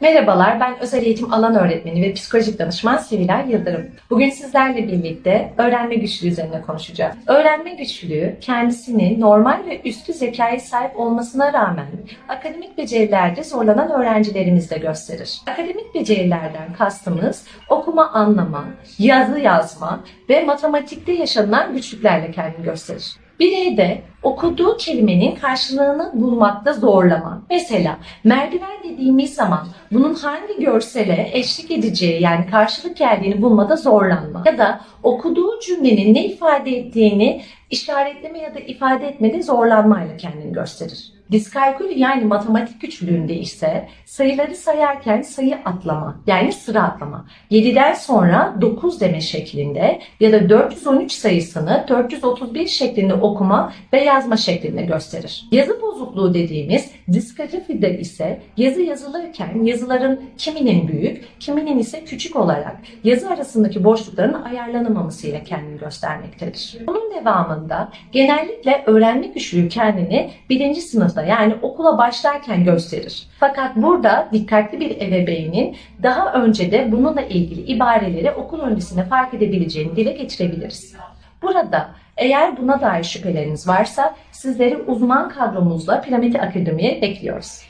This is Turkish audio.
Merhabalar, ben özel eğitim alan öğretmeni ve psikolojik danışman Sevilay Yıldırım. Bugün sizlerle birlikte öğrenme güçlüğü üzerine konuşacağız. Öğrenme güçlüğü kendisini normal ve üstü zekaya sahip olmasına rağmen akademik becerilerde zorlanan öğrencilerimizde gösterir. Akademik becerilerden kastımız okuma, anlama, yazı yazma ve matematikte yaşanılan güçlüklerle kendini gösterir. Bireyde okuduğu kelimenin karşılığını bulmakta zorlama. Mesela merdiven dediğimiz zaman bunun hangi görsele eşlik edeceği yani karşılık geldiğini bulmada zorlanma. Ya da okuduğu cümlenin ne ifade ettiğini işaretleme ya da ifade etmede zorlanmayla kendini gösterir. Diskalkül yani matematik güçlüğünde ise sayıları sayarken sayı atlama yani sıra atlama. 7'den sonra 9 deme şeklinde ya da 413 sayısını 431 şeklinde okuma ve yazma şeklinde gösterir. Yazı bozukluğu dediğimiz diskalifide ise yazı yazılırken yazıların kiminin büyük, kiminin ise küçük olarak yazı arasındaki boşlukların ayarlanamamasıyla kendini göstermektedir. Bunun devamında genellikle öğrenme güçlüğü kendini birinci sınıfta yani okula başlarken gösterir. Fakat burada dikkatli bir ebeveynin daha önce de bununla ilgili ibareleri okul öncesinde fark edebileceğini dile getirebiliriz. Burada eğer buna dair şüpheleriniz varsa sizleri uzman kadromuzla Piramidi Akademi'ye bekliyoruz.